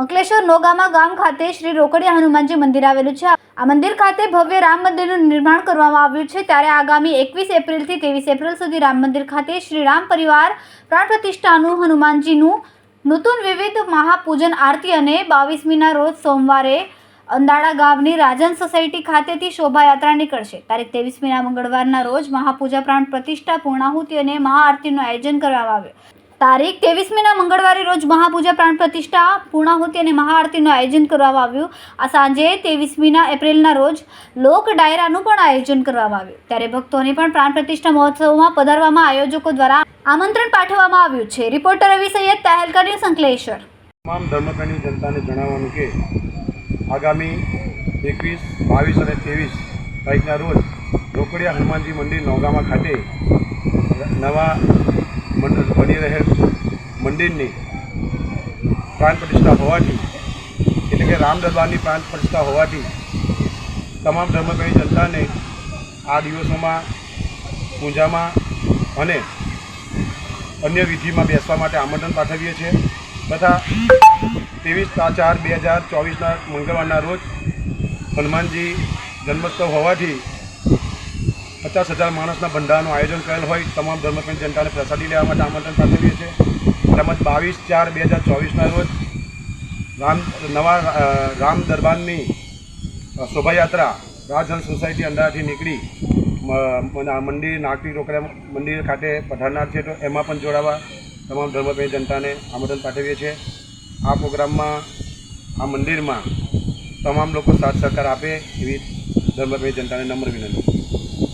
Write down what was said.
અંકલેશ્વર નોગામા ગામ ખાતે શ્રી રોકડિયા હનુમાનજી મંદિર આવેલું છે. આ મંદિર ખાતે ભવ્ય રામ મંદિરનું નિર્માણ કરવામાં આવ્યું છે. ત્યારે આગામી એકવીસ એપ્રિલથી ત્રેવીસ એપ્રિલ સુધી રામ મંદિર ખાતે શ્રી રામ પરિવાર પ્રાણ પ્રતિષ્ઠાનું હનુમાનજીનું નૂતન વિવિધ મહાપૂજન આરતી અને બાવીસમીના રોજ સોમવારે અંદાડા ગામની રાજન સોસાયટી ખાતેથી શોભાયાત્રા નીકળશે. તારીખ ત્રેવીસમીના મંગળવારના રોજ મહાપૂજા પ્રાણ પ્રતિષ્ઠા પૂર્ણાહુતિ અને મહાઆરતીનું આયોજન કરવામાં આવ્યું. તારીખ ત્રેવીસમીના મંગળવારે રોજ મહાપૂજા પ્રાણ પ્રતિષ્ઠા પૂર્ણાહુતિ અને મહાઆરતીનું આયોજન કરવામાં આવ્યું. આ સાંજે ત્રેવીસમીના એપ્રિલના રોજ લોક ડાયરાનું પણ આયોજન કરવામાં આવ્યું. ત્યારે ભક્તોને પણ પ્રાણ પ્રતિષ્ઠા મહોત્સવમાં પધારવામાં આયોજકો દ્વારા આમંત્રણ પાઠવવામાં આવ્યું છે. Reporter Ravi Sayed Tahelkar news Ankleshwar. તમામ ધર્મપ્રેમી જનતાને જણાવવાનું કે આગામી એકવીસ, બાવીસ અને ત્રેવીસ તારીખના રોજ રોકડિયા હનુમાનજી મંદિર નોગામા ખાતે નવા બની રહેલ મંદિરની પ્રાણ પ્રતિષ્ઠા હોવાથી, એટલે કે રામ દરબારની પ્રાણ પ્રતિષ્ઠા હોવાથી, તમામ ધર્મપ્રેમી જનતાને આ દિવસોમાં પૂજામાં અને અન્ય વિધિમાં બેસવા માટે આમંત્રણ પાઠવીએ છીએ. તથા ત્રેવીસ ચાર બે હજાર ચોવીસના મંગળવારના રોજ હનુમાનજી જન્મોત્સવ હોવાથી પચાસ હજાર માણસના ભંડારનું આયોજન કરેલ હોય, તમામ ધર્મપ્રેમી જનતાને પ્રસાદી લેવા માટે આમંત્રણ પાઠવીએ છીએ. તેમજ બાવીસ ચાર બે હજાર ચોવીસના રોજ રામ, નવા રામ દરબારની શોભાયાત્રા રાજહંસ સોસાયટી અંડાથી નીકળી. મંદિર નાગરિક રોકડા મંદિર ખાતે પધારનાર છે તો એમાં પણ જોડાવા તમામ ધર્મપ્રેમી જનતાને આમંત્રણ પાઠવીએ છીએ. આ પ્રોગ્રામમાં, આ મંદિરમાં તમામ લોકો સાથ સહકાર આપે એવી ધર્મપ્રેમી જનતાને નમ્ર વિનંતી.